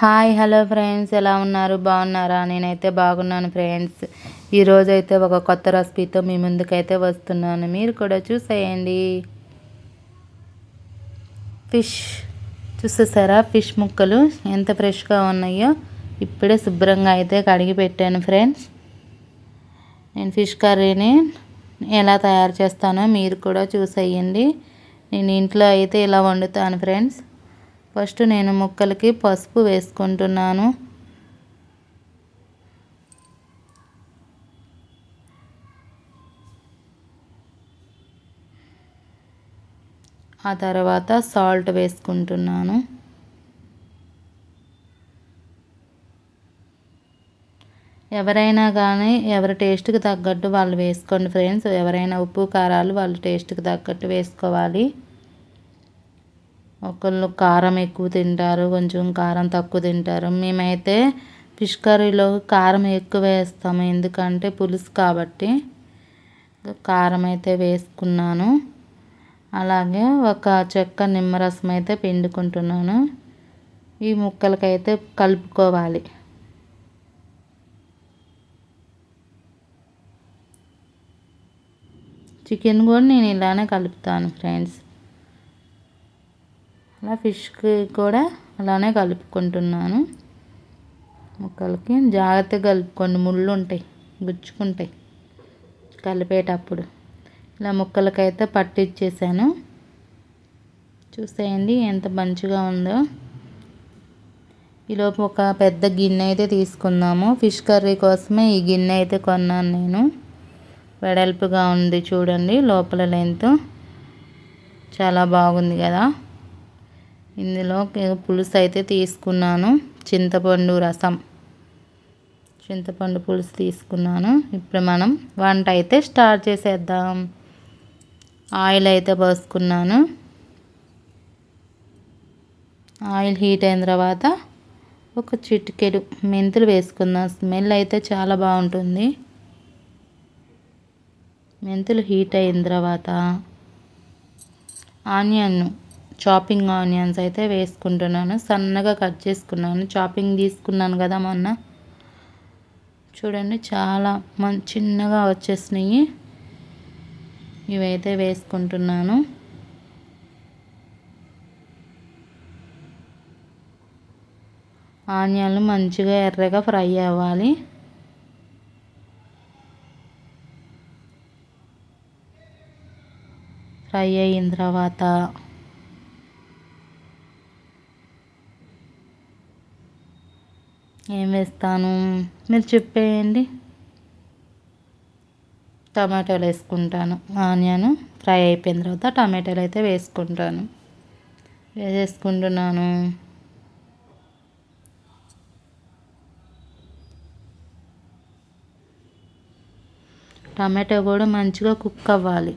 Hi hello friends. ఎలా ఉన్నారు? బాగున్నారా? నేనైతే బాగున్నాను ఫ్రెండ్స్. ఈరోజు అయితే ఒక కొత్త రెసిపీతో మీ ముందుకైతే వస్తున్నాను. మీరు కూడా చూసేయండి. ఫిష్. చూసేసారా? ఫిష్ ముక్కలు ఎంత ఫ్రెష్గా ఉన్నాయో ఇప్పుడే శుభ్రంగా అయితే కడిగి పెట్టాను ఫ్రెండ్స్. నేను ఫిష్ కర్రీని ఎలా తయారు చేస్తానో మీరు కూడా చూసేయండి. నేను ఇంట్లో అయితే ఇలా వండుతాను ఫ్రెండ్స్. ఫస్ట్ నేను ముక్కలకి పసుపు వేసుకుంటున్నాను. ఆ తర్వాత సాల్ట్ వేసుకుంటున్నాను. ఎవరైనా కానీ ఎవరి టేస్ట్కి తగ్గట్టు వాళ్ళు వేసుకోండి ఫ్రెండ్స్. ఎవరైనా ఉప్పు కారాలు వాళ్ళ టేస్ట్కి తగ్గట్టు వేసుకోవాలి. ఒకళ్ళు కారం ఎక్కువ తింటారు కొంచెం కారం తక్కువ తింటారు. మేమైతే ఫిష్ కర్రీలో కారం ఎక్కువ వేస్తాము. ఎందుకంటే పులుసు కాబట్టి కారం అయితే వేసుకున్నాను. అలాగే ఒక చెక్క నిమ్మరసం అయితే పిండుకుంటున్నాను. ఈ ముక్కలకైతే కలుపుకోవాలి. చికెన్ కూడా నేను ఇలానే కలుపుతాను ఫ్రెండ్స్. అలా ఫిష్కి కూడా అలానే కలుపుకుంటున్నాను. ముక్కలకి జాగ్రత్తగా కలుపుకోండి. ముళ్ళు ఉంటాయి గుచ్చుకుంటాయి కలిపేటప్పుడు. ఇలా ముక్కలకైతే పట్టిచ్చేసాను. చూసేయండి ఎంత మంచిగా ఉందో. ఈలోపు ఒక పెద్ద గిన్నె అయితే తీసుకుందాము. ఫిష్ కర్రీ కోసమే ఈ గిన్నె అయితే కొన్నాను నేను. వెడల్పుగా ఉంది చూడండి లోపల లెంత్. చాలా బాగుంది కదా. ఇందులో పులుసు అయితే తీసుకున్నాను. చింతపండు రసం. చింతపండు పులుసు తీసుకున్నాను. ఇప్పుడు మనం వంట అయితే స్టార్ట్ చేసేద్దాం. ఆయిల్ అయితే పోసుకున్నాను. ఆయిల్ హీట్ అయిన తర్వాత ఒక చిటికెడు మెంతులు వేసుకుందాం. స్మెల్ అయితే చాలా బాగుంటుంది. మెంతులు హీట్ అయిన తర్వాత ఆనియన్ చాపింగ్ ఆనియన్స్ అయితే వేసుకుంటున్నాను. సన్నగా కట్ చేసుకున్నాను. చాపింగ్ తీసుకున్నాను కదా మొన్న. చూడండి చాలా మంచి చిన్నగా వచ్చేసినాయి. ఇవైతే వేసుకుంటున్నాను. ఆనియన్లు మంచిగా ఎర్రగా ఫ్రై అవ్వాలి. ఫ్రై అయిన తర్వాత ఏం వేస్తాను? మీరు చెప్పేయండి. టమాటాలు వేసుకుంటాను. ఆనియన్ ఫ్రై అయిపోయిన తర్వాత టమాటాలు అయితే వేసుకుంటాను. వేసేసుకుంటున్నాను. టమాటో కూడా మంచిగా కుక్ అవ్వాలి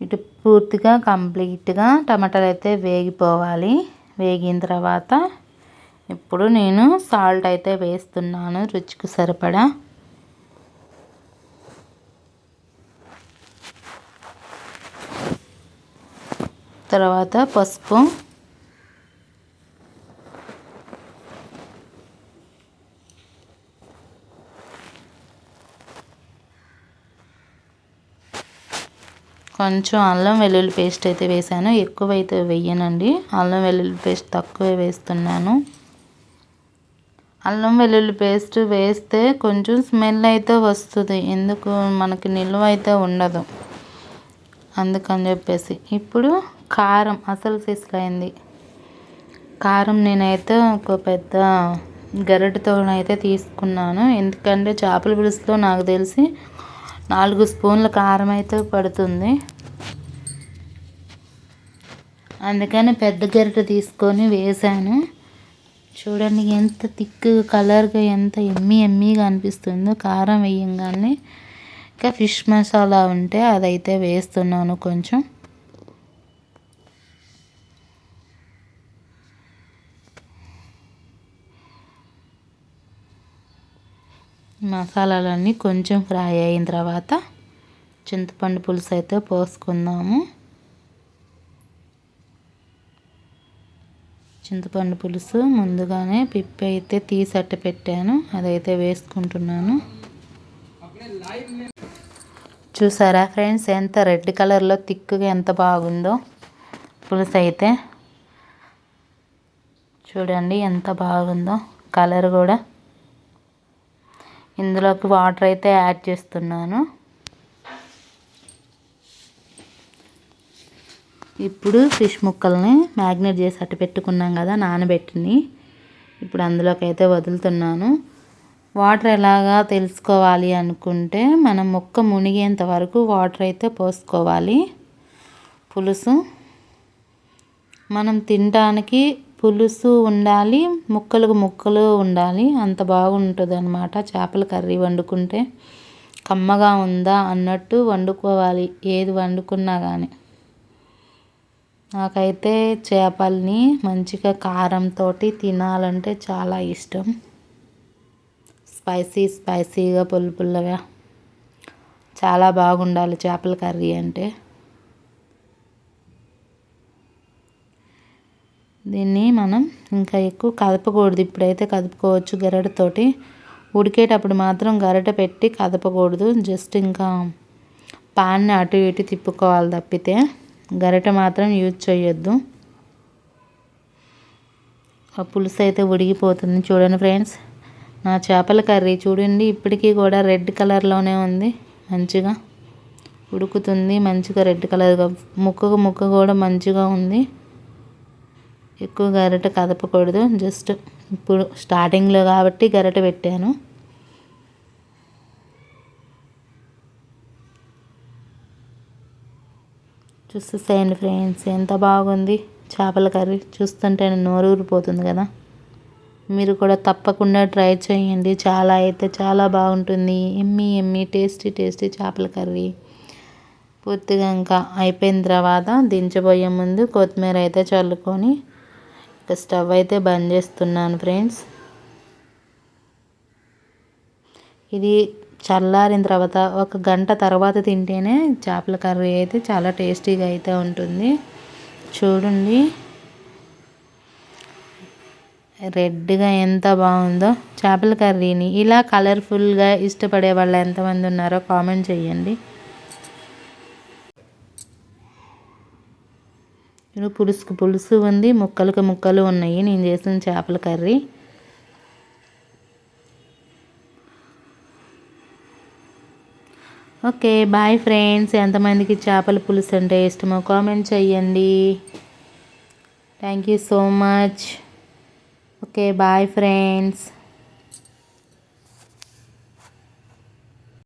ఇటు పూర్తిగా కంప్లీట్గా టమాటాలు అయితే వేగిపోవాలి. వేగిన తర్వాత ఇప్పుడు నేను సాల్ట్ అయితే వేస్తున్నాను రుచికి సరిపడా. తర్వాత పసుపు కొంచెం అల్లం వెల్లుల్లి పేస్ట్ అయితే వేసాను ఎక్కువ అయితే వేయనండి. అల్లం వెల్లుల్లి పేస్ట్ తక్కువే వేస్తున్నాను. అల్లం వెల్లుల్లి పేస్ట్ వేస్తే కొంచెం స్మెల్ అయితే వస్తుంది. ఎందుకు? మనకి నిల్వ అయితే ఉండదు. అందుకని చెప్పేసి. ఇప్పుడు కారం అసలు సిస్లైంది కారం నేనైతే ఒక పెద్ద గరిటతో అయితే తీసుకున్నాను. ఎందుకంటే చేపల పులుసులో నాకు తెలిసి నాలుగు స్పూన్ల కారం అయితే పడుతుంది. అందుకని పెద్ద గరిట తీసుకొని వేసాను. చూడండి ఎంత థిక్ కలర్గా ఎంత ఎమ్మి ఎమ్మిగా అనిపిస్తుందో కారం వేయంగానే. ఇంకా ఫిష్ మసాలా ఉంటే అదైతే వేస్తున్నాను కొంచెం. మసాలాలన్నీ కొంచెం ఫ్రై అయిన తర్వాత చింతపండు పులుసు అయితే పోసుకుందాము. చింతపండు పులుసు ముందుగానే పిప్పి అయితే తీసట్టు పెట్టాను. అదైతే వేసుకుంటున్నాను. చూసారా ఫ్రెండ్స్ ఎంత రెడ్ కలర్లో తిక్కుగా ఎంత బాగుందో పులుసు అయితే. చూడండి ఎంత బాగుందో కలర్ కూడా. ఇందులోకి వాటర్ అయితే యాడ్ చేస్తున్నాను. ఇప్పుడు ఫిష్ ముక్కల్ని మ్యాగ్నేట్ చేసి అట్టు పెట్టుకున్నాం కదా నానబెట్టిని ఇప్పుడు అందులోకి అయితే వదులుతున్నాను. వాటర్ ఎలాగా తెలుసుకోవాలి అనుకుంటే మనం ముక్క మునిగేంత వరకు వాటర్ అయితే పోసుకోవాలి. పులుసు. మనం తినడానికి పులుసు ఉండాలి ముక్కలకు ముక్కలు ఉండాలి. అంత బాగుంటుంది అనమాట చేపల కర్రీ వండుకుంటే కమ్మగా ఉందా అన్నట్టు వండుకోవాలి. ఏది వండుకున్నా కానీ నాకైతే చేపల్ని మంచిగా కారంతో తినాలంటే చాలా ఇష్టం. స్పైసీ స్పైసీగా పుల్ల పుల్లగా చాలా బాగుండాలి చేపల కర్రీ అంటే. దీన్ని మనం ఇంకా ఎక్కువ కదపకూడదు. ఇప్పుడైతే కదుపుకోవచ్చు గరిటతోటి. ఉడికేటప్పుడు మాత్రం గరిట పెట్టి కదపకూడదు. జస్ట్ ఇంకా పాన్ని అటు ఇటు తిప్పుకోవాలి తప్పితే గరిట మాత్రం యూజ్ చేయొద్దు ఆ పులుసు అయితే ఉడిగిపోతుంది చూడండి ఫ్రెండ్స్. నా చేపల కర్రీ చూడండి ఇప్పటికీ కూడా రెడ్ కలర్లోనే ఉంది. మంచిగా ఉడుకుతుంది మంచిగా రెడ్ కలర్గా ముక్కకు ముక్క కూడా మంచిగా ఉంది. ఎక్కువ గరిట కదపకూడదు. జస్ట్ ఇప్పుడు స్టార్టింగ్లో కాబట్టి గరిట పెట్టాను. చూసేసేయండి ఫ్రెండ్స్ ఎంత బాగుంది. చేపల కర్రీ చూస్తుంటే నోరు ఊరిపోతుంది కదా. మీరు కూడా తప్పకుండా ట్రై చేయండి. చాలా అయితే చాలా బాగుంటుంది. ఎమ్మి ఎమ్మి టేస్టీ టేస్టీ చేపల కర్రీ. పూర్తిగా ఇంకా అయిపోయిన తర్వాత దించబోయే ముందు కొత్తిమీర అయితే చల్లుకొని స్టవ్ అయితే బంద్ చేస్తున్నాను ఫ్రెండ్స్. ఇది చల్లారిన తర్వాత ఒక గంట తర్వాత తింటేనే చేపల కర్రీ అయితే చాలా టేస్టీగా అయితే ఉంటుంది. చూడండి. రెడ్గా ఎంత బాగుందో చేపల కర్రీని. ఇలా కలర్ఫుల్గా ఇష్టపడే వాళ్ళు ఎంతమంది ఉన్నారో కామెంట్ చేయండి. పులుసుకు పులుసు ఉంది ముక్కలకు ముక్కలు ఉన్నాయి. నేను చేసిన చేపల కర్రీ. Okay bye friends. ఎంతమందికి చేపల పులుసు అంటే ఇష్టమో కామెంట్ చేయండి thank you so much. Okay bye friends.